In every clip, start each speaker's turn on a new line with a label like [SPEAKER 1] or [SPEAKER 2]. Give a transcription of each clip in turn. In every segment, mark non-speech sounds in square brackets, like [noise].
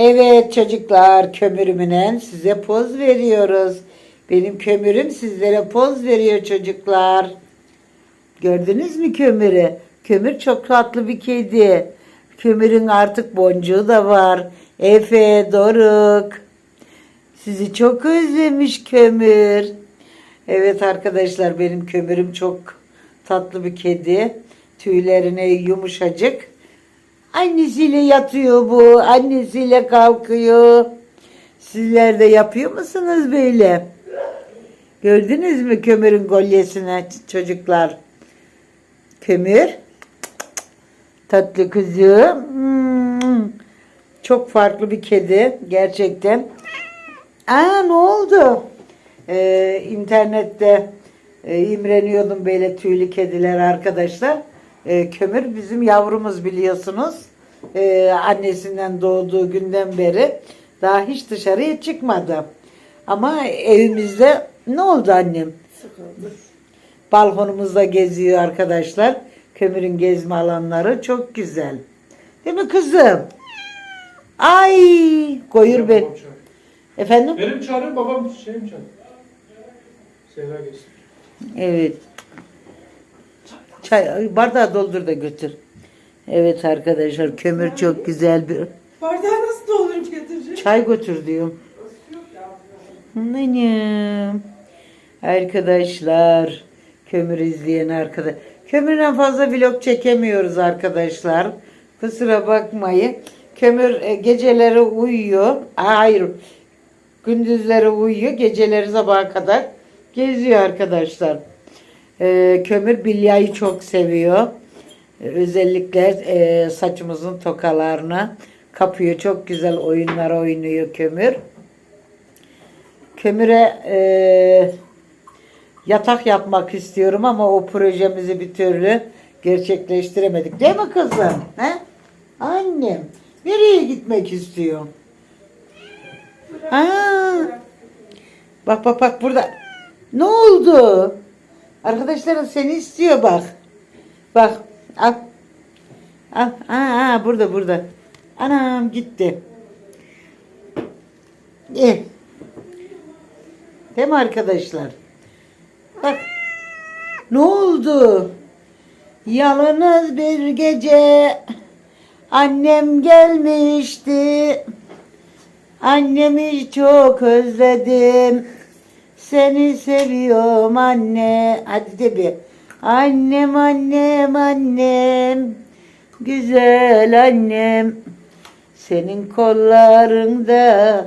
[SPEAKER 1] Evet çocuklar kömürümünen size poz veriyoruz. Benim kömürüm sizlere poz veriyor çocuklar. Gördünüz mü kömürü? Kömür çok tatlı bir kedi. Kömürün artık boncuğu da var. Efe, Doruk. Sizi çok özlemiş kömür. Evet arkadaşlar benim kömürüm çok tatlı bir kedi. Tüylerine yumuşacık. Annesiyle yatıyor bu. Annesiyle kalkıyor. Sizler de yapıyor musunuz böyle? Gördünüz mü kömürün golyesine çocuklar? Kömür. Tatlı kızım. Hmm. Çok farklı bir kedi. Gerçekten. Aa ne oldu? Ee, internette e, imreniyordum böyle tüylü kediler arkadaşlar. Ee, kömür bizim yavrumuz biliyorsunuz. Ee, annesinden doğduğu günden beri daha hiç dışarıya çıkmadı. Ama evimizde ne oldu annem?
[SPEAKER 2] Sıkıldı.
[SPEAKER 1] Balkonumuzda geziyor arkadaşlar. Kömürün gezme alanları çok güzel. Değil mi kızım? Ay koyur be.
[SPEAKER 3] Babam çağırıyor.
[SPEAKER 1] Efendim?
[SPEAKER 3] Benim çağırıyor babam şeyim çağırıyor. Seyla geçsin.
[SPEAKER 1] Evet. Çay bardağı doldur da götür. Evet arkadaşlar kömür çok güzel bir
[SPEAKER 2] Bardağı nasıl doldurup getirecek?
[SPEAKER 1] çay götür diyorum. Benim. Arkadaşlar kömür izleyen arkadaş. Kömürden fazla vlog çekemiyoruz arkadaşlar. Kusura bakmayın. Kömür e, geceleri uyuyor. Hayır. Gündüzleri uyuyor. Geceleri sabaha kadar geziyor arkadaşlar. Ee, kömür bilyayı çok seviyor. Ee, özellikle e, saçımızın tokalarını kapıyor. Çok güzel oyunlar oynuyor kömür. Kömüre e, yatak yapmak istiyorum ama o projemizi bir türlü gerçekleştiremedik. Değil mi kızım? He? Annem. Nereye gitmek istiyor? Ha. Bak bak bak burada. Ne oldu? Arkadaşlarım seni istiyor bak. Bak. Al. Al. Aa, aa, burada burada. Anam gitti. Eh. Değil mi arkadaşlar? Bak. Ne oldu? Yalnız bir gece annem gelmişti. Annemi çok özledim. Seni seviyorum anne. Hadi de bir. Annem annem annem. Güzel annem. Senin kollarında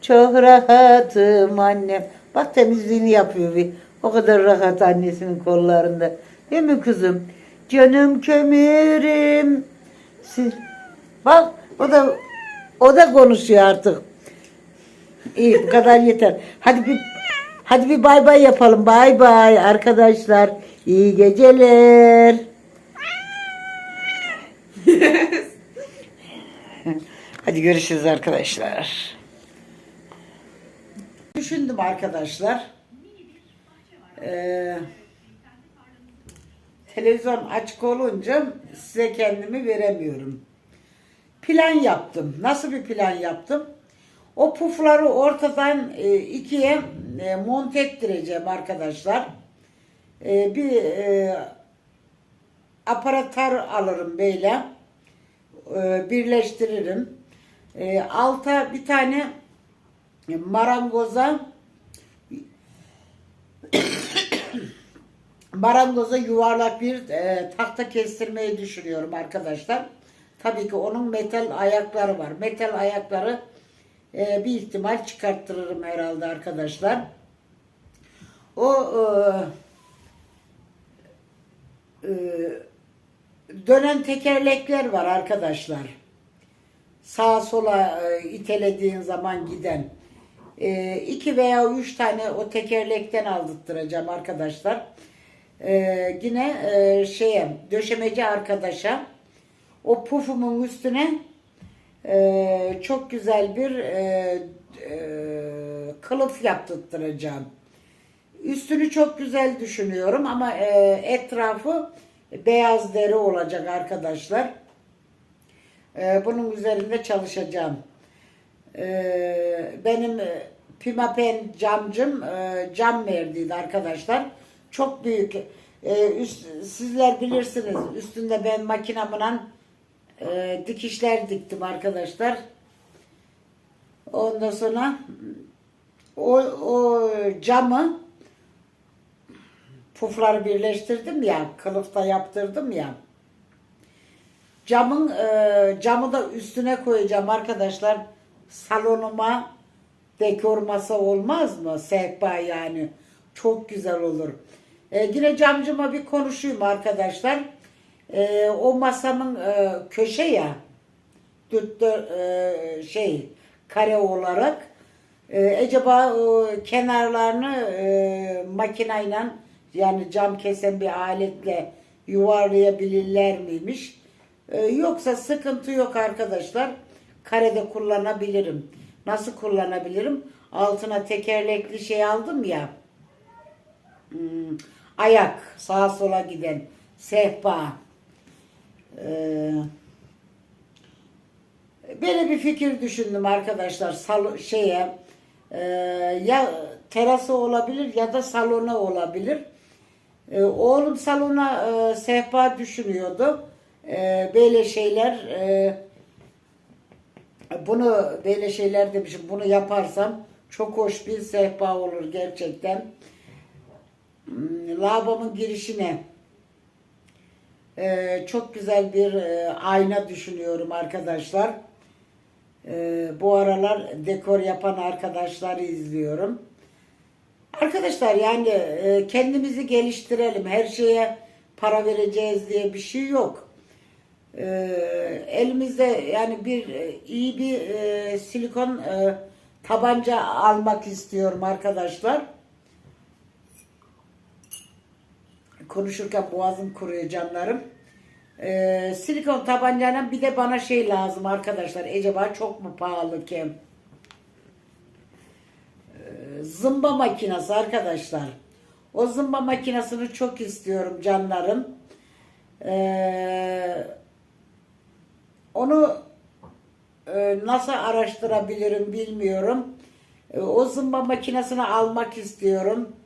[SPEAKER 1] çok rahatım annem. Bak temizliğini yapıyor bir. O kadar rahat annesinin kollarında. Değil mi kızım? Canım kömürüm. Siz... Bak o da o da konuşuyor artık. İyi bu kadar yeter. Hadi bir hadi bir bay bay yapalım. Bay bay arkadaşlar. İyi geceler. [laughs] hadi görüşürüz arkadaşlar. Düşündüm arkadaşlar. Ee, televizyon açık olunca size kendimi veremiyorum. Plan yaptım. Nasıl bir plan yaptım? O pufları ortadan e, ikiye e, monte ettireceğim arkadaşlar. E, bir e, aparatör alırım böyle. E, birleştiririm. E, alta bir tane marangoza [coughs] marangoza yuvarlak bir e, tahta kestirmeyi düşünüyorum arkadaşlar. Tabii ki onun metal ayakları var. Metal ayakları e, bir ihtimal çıkarttırırım herhalde arkadaşlar. O e, e, dönen tekerlekler var arkadaşlar. Sağa sola e, itelediğin zaman giden. E, iki veya üç tane o tekerlekten aldırtacağım arkadaşlar. E, yine e, şeye döşemeci arkadaşa o pufumun üstüne e, çok güzel bir e, e, kılıf yaptırtacağım. Üstünü çok güzel düşünüyorum ama e, etrafı beyaz deri olacak arkadaşlar. E, bunun üzerinde çalışacağım. Ee, benim e, Pimapen camcım e, cam verdiydi arkadaşlar. Çok büyük. Ee, üst- sizler bilirsiniz. Üstünde ben makinamla e, dikişler diktim arkadaşlar. Ondan sonra o, o camı pufları birleştirdim ya, kılıfta yaptırdım ya. Camın e, camı da üstüne koyacağım arkadaşlar. Salonuma dekor masa olmaz mı? Sehpa yani. Çok güzel olur. E, yine camcıma bir konuşayım arkadaşlar. E, o masamın e, köşe ya düttü e, şey kare olarak e, acaba o kenarlarını e, makineyle yani cam kesen bir aletle yuvarlayabilirler miymiş? E, yoksa sıkıntı yok arkadaşlar. Karede kullanabilirim. Nasıl kullanabilirim? Altına tekerlekli şey aldım ya. Hmm, ayak sağa sola giden sehpa. Eee Böyle bir fikir düşündüm arkadaşlar. Sal şeye e, ya terası olabilir ya da salona olabilir. E, oğlum salona e, sehpa düşünüyordu. E, böyle şeyler e, bunu böyle şeyler demişim. Bunu yaparsam çok hoş bir sehpa olur gerçekten. Hmm, Lavabonun girişine ee, çok güzel bir e, ayna düşünüyorum arkadaşlar. Ee, bu aralar dekor yapan arkadaşları izliyorum. Arkadaşlar yani e, kendimizi geliştirelim. Her şeye para vereceğiz diye bir şey yok. Ee, elimizde yani bir e, iyi bir e, silikon e, tabanca almak istiyorum arkadaşlar. Konuşurken boğazım kuruyor canlarım. Ee, silikon tabancayla bir de bana şey lazım arkadaşlar. Acaba çok mu pahalı ki? Ee, zımba makinesi arkadaşlar. O zımba makinesini çok istiyorum canlarım. Ee, onu e, nasıl araştırabilirim bilmiyorum. E, o zımba makinesini almak istiyorum.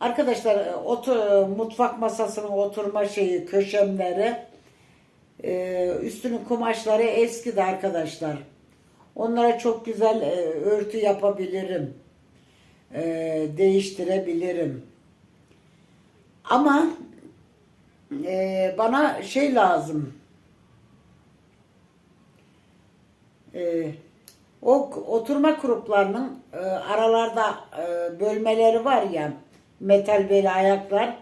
[SPEAKER 1] Arkadaşlar otu, mutfak masasının oturma şeyi, köşemleri, e, üstünün kumaşları eskidi arkadaşlar. Onlara çok güzel e, örtü yapabilirim. E, değiştirebilirim. Ama e, bana şey lazım. E, o oturma gruplarının e, aralarda e, bölmeleri var ya metal böyle ayaklar.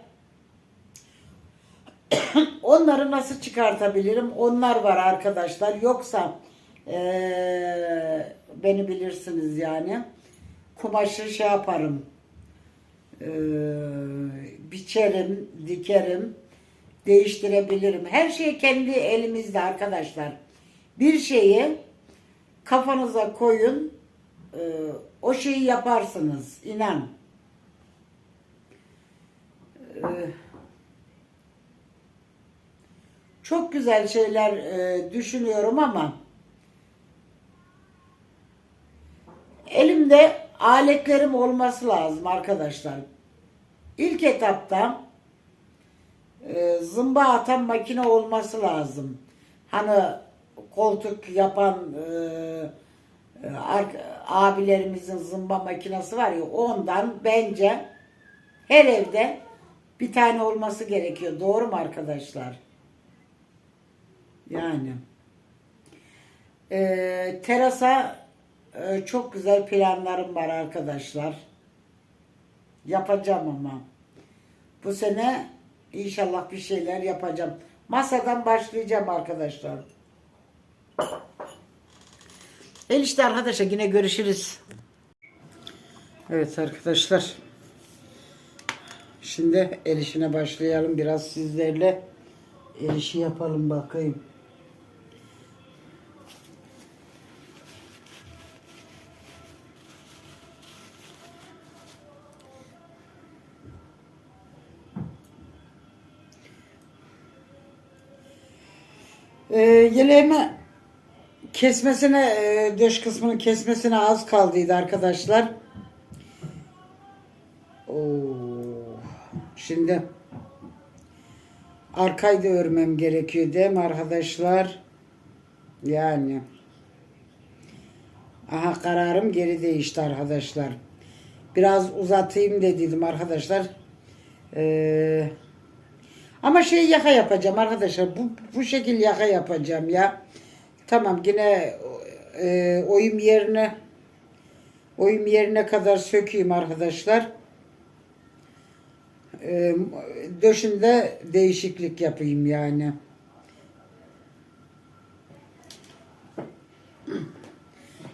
[SPEAKER 1] [coughs] Onları nasıl çıkartabilirim? Onlar var arkadaşlar. Yoksa eee, beni bilirsiniz yani. Kumaşı şey yaparım. Eee, biçerim, dikerim, değiştirebilirim. Her şey kendi elimizde arkadaşlar. Bir şeyi kafanıza koyun, eee, o şeyi yaparsınız. İnan. Çok güzel şeyler e, düşünüyorum ama elimde aletlerim olması lazım arkadaşlar. İlk etapta e, zımba atan makine olması lazım. Hani koltuk yapan e, abilerimizin zımba makinesi var ya ondan bence her evde bir tane olması gerekiyor. Doğru mu arkadaşlar? Yani. Ee, terasa e, çok güzel planlarım var arkadaşlar. Yapacağım ama. Bu sene inşallah bir şeyler yapacağım. Masadan başlayacağım arkadaşlar. El işte arkadaşlar yine görüşürüz. Evet arkadaşlar. Şimdi el işine başlayalım. Biraz sizlerle el işi yapalım bakayım. Ee, yeleğimi Kesmesine, e, döş kısmının kesmesine az kaldıydı arkadaşlar. Oo. Şimdi arkayı da örmem gerekiyor değil mi arkadaşlar? Yani. Aha kararım geri değişti arkadaşlar. Biraz uzatayım dediydim arkadaşlar. Ee, ama şey yaka yapacağım arkadaşlar. Bu, bu şekil yaka yapacağım ya. Tamam yine e, oyum yerine oyum yerine kadar sökeyim arkadaşlar. E, döşünde değişiklik yapayım yani.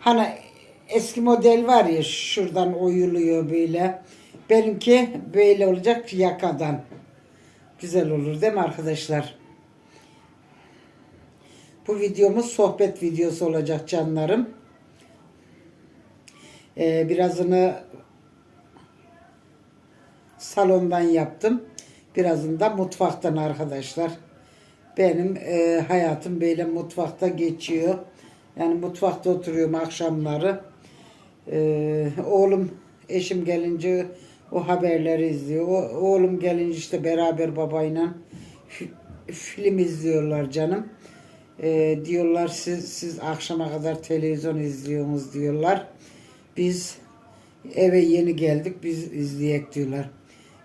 [SPEAKER 1] Hani eski model var ya şuradan oyuluyor böyle. Benimki böyle olacak yakadan. Güzel olur değil mi arkadaşlar? Bu videomuz sohbet videosu olacak canlarım. Ee, birazını salondan yaptım. Birazını da mutfaktan arkadaşlar. Benim e, hayatım böyle mutfakta geçiyor. Yani mutfakta oturuyorum akşamları. Ee, oğlum eşim gelince o haberleri izliyor. O, oğlum gelince işte beraber babayla fi- film izliyorlar canım. Ee, diyorlar siz siz akşama kadar televizyon izliyorsunuz diyorlar. Biz eve yeni geldik biz izleyek diyorlar.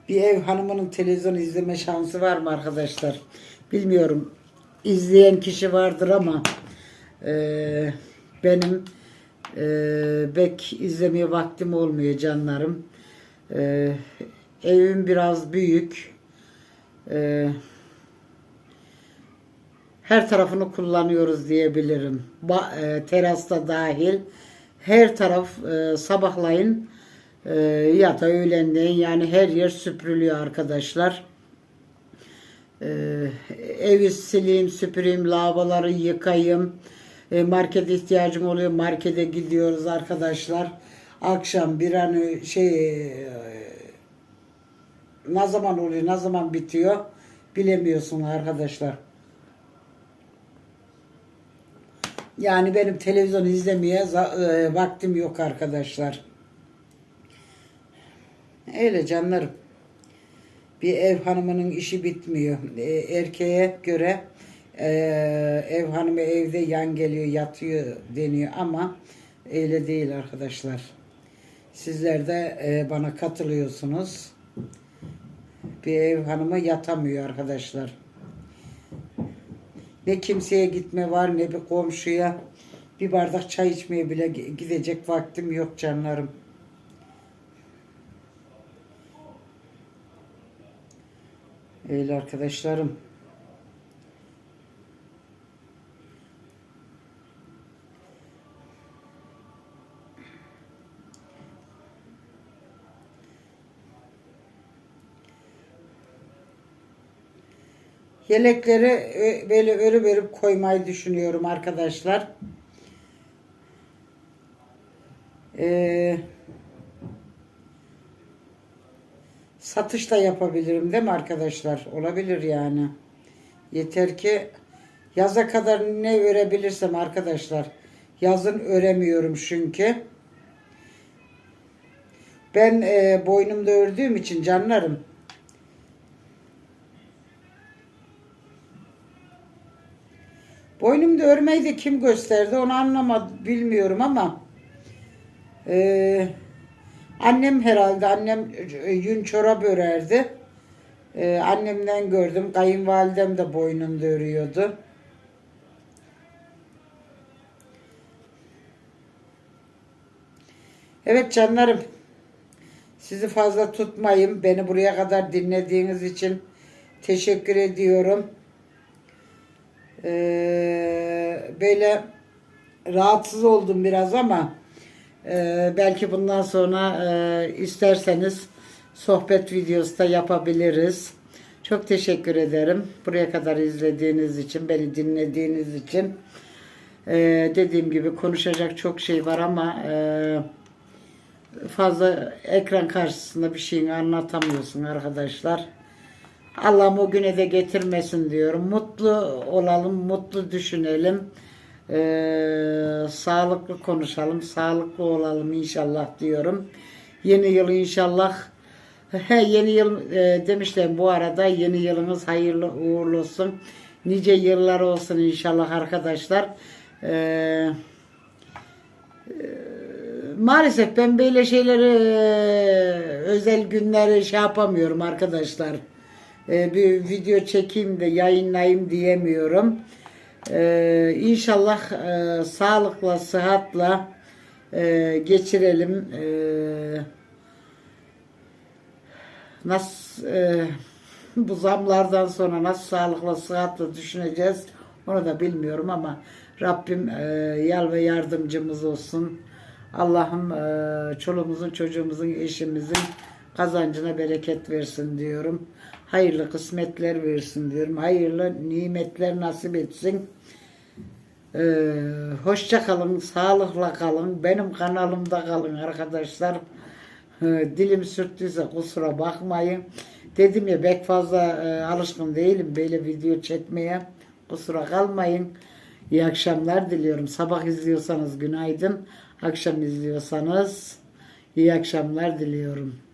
[SPEAKER 1] Bir ev hanımının televizyon izleme şansı var mı arkadaşlar? Bilmiyorum. İzleyen kişi vardır ama e, benim e, bek izlemeye vaktim olmuyor canlarım. E, evim biraz büyük. E, her tarafını kullanıyoruz diyebilirim. Ba, e, terasta dahil her taraf e, sabahlayın e, ya da öğlenleyin yani her yer süpürülüyor arkadaşlar. E, evi sileyim, süpüreyim, lavaboları yıkayayım. E, market ihtiyacım oluyor. Markete gidiyoruz arkadaşlar. Akşam bir an şey e, ne zaman oluyor, ne zaman bitiyor bilemiyorsun arkadaşlar. Yani benim televizyon izlemeye e, vaktim yok arkadaşlar. Öyle canlarım. Bir ev hanımının işi bitmiyor. E, erkeğe göre ev hanımı evde yan geliyor, yatıyor deniyor ama öyle değil arkadaşlar. Sizler de e, bana katılıyorsunuz. Bir ev hanımı yatamıyor arkadaşlar. Ne kimseye gitme var ne bir komşuya bir bardak çay içmeye bile gi- gidecek vaktim yok canlarım. Öyle arkadaşlarım. Yelekleri ö- böyle örüp örüp koymayı düşünüyorum arkadaşlar. Ee, satış da yapabilirim değil mi arkadaşlar? Olabilir yani. Yeter ki yaza kadar ne örebilirsem arkadaşlar. Yazın öremiyorum çünkü. Ben e, boynumda ördüğüm için canlarım. Boynumda örmeyi de kim gösterdi onu anlamadım bilmiyorum ama e, annem herhalde annem e, yün çorap örerdi. E, annemden gördüm. Kayınvalidem de boynunda örüyordu. Evet canlarım. Sizi fazla tutmayayım. Beni buraya kadar dinlediğiniz için teşekkür ediyorum. Ee, böyle rahatsız oldum biraz ama e, belki bundan sonra e, isterseniz sohbet videosu da yapabiliriz. Çok teşekkür ederim. Buraya kadar izlediğiniz için, beni dinlediğiniz için. Ee, dediğim gibi konuşacak çok şey var ama e, fazla ekran karşısında bir şeyini anlatamıyorsun arkadaşlar. Allah'ım o güne de getirmesin diyorum. Mutlu olalım, mutlu düşünelim. Ee, sağlıklı konuşalım, sağlıklı olalım inşallah diyorum. Yeni yıl inşallah yeni yıl e, demişler bu arada yeni yılınız hayırlı uğurlu olsun. Nice yıllar olsun inşallah arkadaşlar. Eee Maalesef ben böyle şeyleri e, özel günleri şey yapamıyorum arkadaşlar. E, bir video çekeyim de yayınlayayım diyemiyorum. E, İnşallah e, sağlıkla, sıhhatla e, geçirelim. E, nasıl [laughs] e, bu zamlardan sonra nasıl sağlıkla, sıhhatla düşüneceğiz onu da bilmiyorum ama Rabbim e, yar ve yardımcımız olsun. Allah'ım e, çoluğumuzun, çocuğumuzun, eşimizin kazancına bereket versin diyorum. Hayırlı kısmetler versin diyorum. Hayırlı nimetler nasip etsin. Ee, hoşça sağlıkla kalın. Benim kanalımda kalın arkadaşlar. Ee, dilim sürttüyse kusura bakmayın. Dedim ya pek fazla e, alışkın değilim böyle video çekmeye. Kusura kalmayın. İyi akşamlar diliyorum. Sabah izliyorsanız günaydın. Akşam izliyorsanız iyi akşamlar diliyorum.